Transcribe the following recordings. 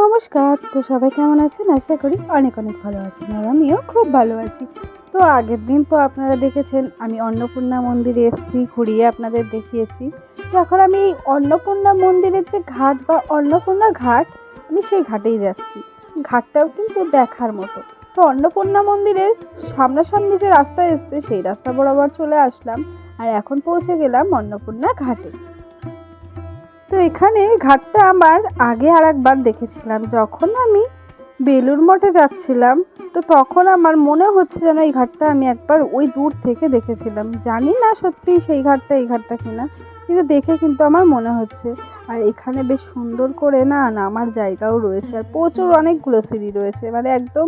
নমস্কার। তো সবাই কেমন আছেন? আশা করি অনেক অনেক ভালো আছেন আর আমিও খুব ভালো আছি। তো আগের দিন তো আপনারা দেখেছেন, আমি অন্নপূর্ণা মন্দিরে এসেছি, ঘুরিয়ে আপনাদের দেখিয়েছি। তো এখন আমি এই অন্নপূর্ণা মন্দিরের যে ঘাট বা অন্নপূর্ণা ঘাট, আমি সেই ঘাটেই যাচ্ছি। ঘাটটাও কিন্তু দেখার মতো। তো অন্নপূর্ণা মন্দিরের সামনাসামনি যে রাস্তা এসছে, সেই রাস্তা বরাবর চলে আসলাম। আর এখন পৌঁছে গেলাম অন্নপূর্ণা ঘাটে। তো এখানে ঘাটটা আমার আগে আর একবার দেখেছিলাম। যখন আমি বেলুর মঠে যাচ্ছিলাম, তো তখন আমার মনে হচ্ছে যেন এই ঘাটটা আমি একবার ওই দূর থেকে দেখেছিলাম। জানি না সত্যি সেই ঘাটটা, এই ঘাটটা কিনা, কিন্তু দেখে কিন্তু আমার মনে হচ্ছে। আর এখানে বেশ সুন্দর করে না নামার জায়গাও রয়েছে। আর প্রচুর অনেকগুলো সিঁড়ি রয়েছে। মানে একদম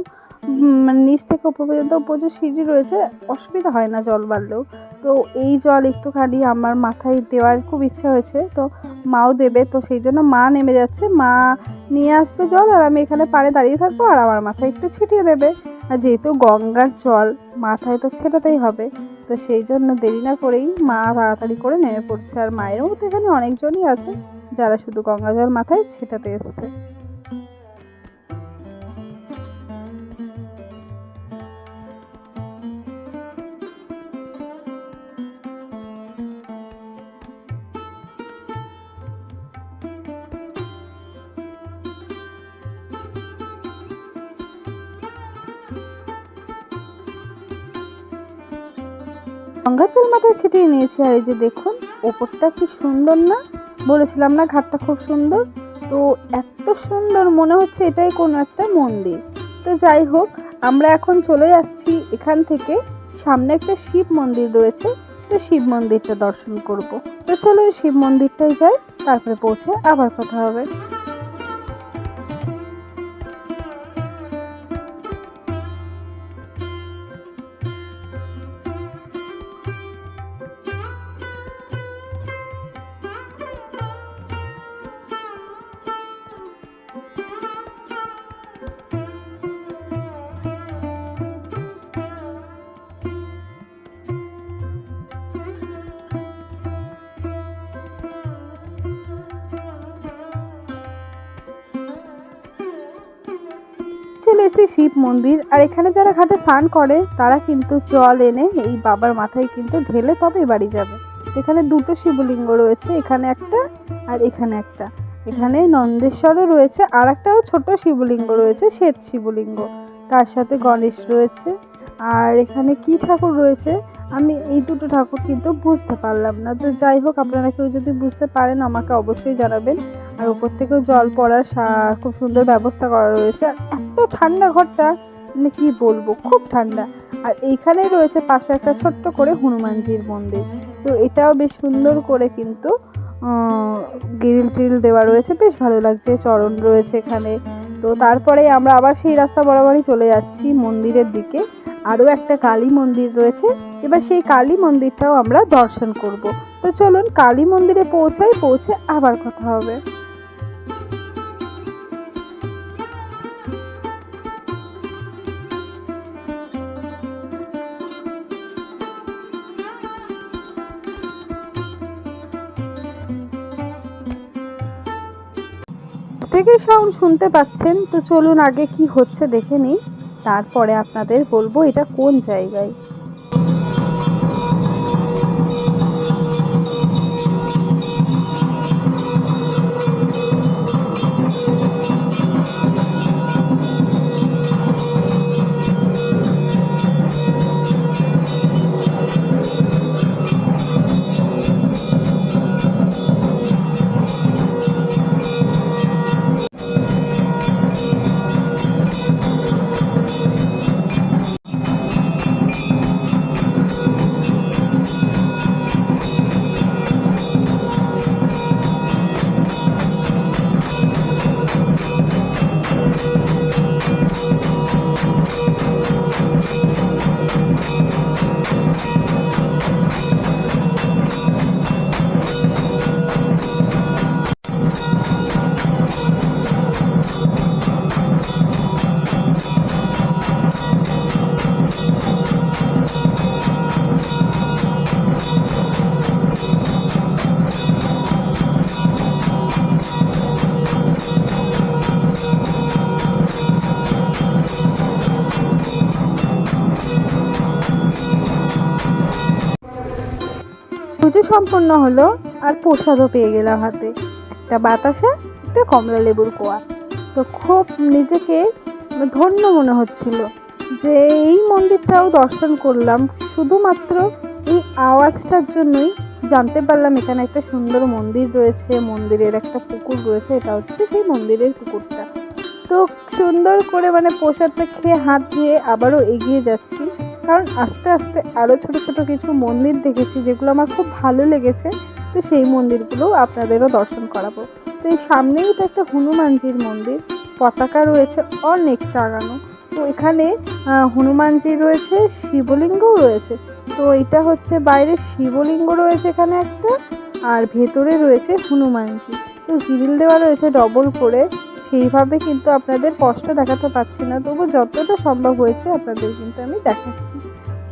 মানে নিচ থেকে উপর পর্যন্ত প্রচুর সিঁড়ি রয়েছে, অসুবিধা হয় না জল বাড়লেও। তো এই জল একটুখানি আমার মাথায় দেওয়ার খুব ইচ্ছা হয়েছে, তো মাও দেবে, তো সেই জন্য মা নেমে যাচ্ছে। মা নিয়ে আসবে জল আর আমি এখানে পাড়ে দাঁড়িয়ে থাকব আর আমার মাথায় একটু ছিটিয়ে দেবে। আর যেহেতু গঙ্গার জল, মাথায় তো ছেটাতেই হবে, তো সেই জন্য দেরি না করেই মা তাড়াতাড়ি করে নেমে পড়ছে। আর মায়েরও তো এখানে অনেকজনই আছে, যারা শুধু গঙ্গা জল মাথায় ছেটাতে এসছে। গঙ্গা মাথায় ছিটিয়ে নিয়েছি। আর এই যে দেখুন, ওপরটা কি সুন্দর না? বলেছিলাম না ঘাটটা খুব সুন্দর? তো এত সুন্দর মনে হচ্ছে এটাই কোনো একটা মন্দির। তো যাই হোক, আমরা এখন চলে যাচ্ছি এখান থেকে। সামনে একটা শিব মন্দির রয়েছে, তো শিব মন্দিরটা দর্শন করব। তো চলো শিব মন্দিরটাই যাই, তারপরে পৌঁছে আবার কথা হবে। এসেছি শিব মন্দির, আর এখানে যারা ঘাটে স্নান করে, তারা কিন্তু জল এনে এই বাবার মাথায় কিন্তু ঢেলে তবে বাড়ি যাবে। এখানে দুটো শিবলিঙ্গ রয়েছে, এখানে একটা আর এখানে একটা। এখানে নন্দেশ্বরও রয়েছে আর একটাও ছোট শিবলিঙ্গ রয়েছে, শ্বেত শিবলিঙ্গ। তার সাথে গণেশ রয়েছে, আর এখানে কি ঠাকুর রয়েছে? আমি এই দুটো ঠাকুর কিন্তু বুঝতে পারলাম না। তো যাই হোক, আপনারা কেউ যদি বুঝতে পারেন, আমাকে অবশ্যই জানাবেন। আর উপর থেকেও জল পড়ার খুব সুন্দর ব্যবস্থা করা রয়েছে। আর এত ঠান্ডা ঘরটা মানে কি বলব, খুব ঠান্ডা। আর এইখানেই রয়েছে পাশে একটা ছোট্ট করে হনুমানজির মন্দির। তো এটাও বেশ সুন্দর করে কিন্তু গ্রিল ট্রিল দেওয়া রয়েছে। বেশ ভালো লাগছে, চরণ রয়েছে এখানে। তো তারপরে আমরা আবার সেই রাস্তা বরাবরই চলে যাচ্ছি মন্দিরের দিকে। আরও একটা কালী মন্দির রয়েছে। এবার সেই কালী মন্দিরটাও আমরা দর্শন করব। তো চলুন কালী মন্দিরে পৌঁছাই, পৌঁছে আবার কথা হবে। থেকেই সাউন্ড শুনতে পাচ্ছেন। তো চলুন আগে কি হচ্ছে দেখে নিই। তারপরে আপনাদের বলব এটা কোন জায়গায়। সম্পূর্ণ হলো আর প্রসাদও পেয়ে গেলাম হাতে। একটা বাতাসা, একটা কমলা লেবুর কোয়া। তো খুব নিজেকে ধন্য মনে হচ্ছিল যে এই মন্দিরটাও দর্শন করলাম। শুধুমাত্র এই আওয়াজটার জন্যই জানতে পারলাম এখানে একটা সুন্দর মন্দির রয়েছে, মন্দিরের একটা পুকুর রয়েছে, এটা হচ্ছে সেই মন্দিরের পুকুরটা। তো সুন্দর করে মানে প্রসাদটা খেয়ে হাত ধুয়ে আবারও এগিয়ে যাচ্ছি। কারণ আস্তে আস্তে আরও ছোট ছোট কিছু মন্দির দেখেছি যেগুলো আমার খুব ভালো লেগেছে। তো সেই মন্দিরগুলো আপনাদেরও দর্শন করাবো। তো এই সামনেই তো একটা হনুমানজির মন্দির। পতাকা রয়েছে অনেক টাঙানো। তো এখানে হনুমানজি রয়েছে, শিবলিঙ্গও রয়েছে। তো এটা হচ্ছে বাইরে শিবলিঙ্গ রয়েছে এখানে একটা, আর ভেতরে রয়েছে হনুমানজি। তো গ্রিল দেওয়া রয়েছে ডবল করে। সেইভাবে কিন্তু আপনাদের কষ্ট দেখাতে পাচ্ছি না। তবু যতটা সম্ভব হয়েছে আপনাদের কিন্তু আমি দেখাচ্ছি।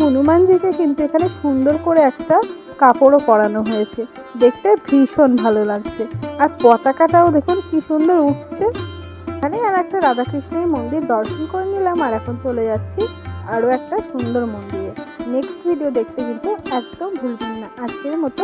হনুমানজিকে কিন্তু এখানে সুন্দর করে একটা কাপড়ও পরানো হয়েছে। দেখতে ভীষণ ভালো লাগছে। আর পতাকাটাও দেখুন কি সুন্দর উঠছে। এখানে আর একটা রাধাকৃষ্ণের মন্দির দর্শন করে নিলাম আর এখন চলে যাচ্ছি আরও একটা সুন্দর মন্দিরে। নেক্সট ভিডিও দেখতে কিন্তু একদম ভুলবেন না। আজকের মতো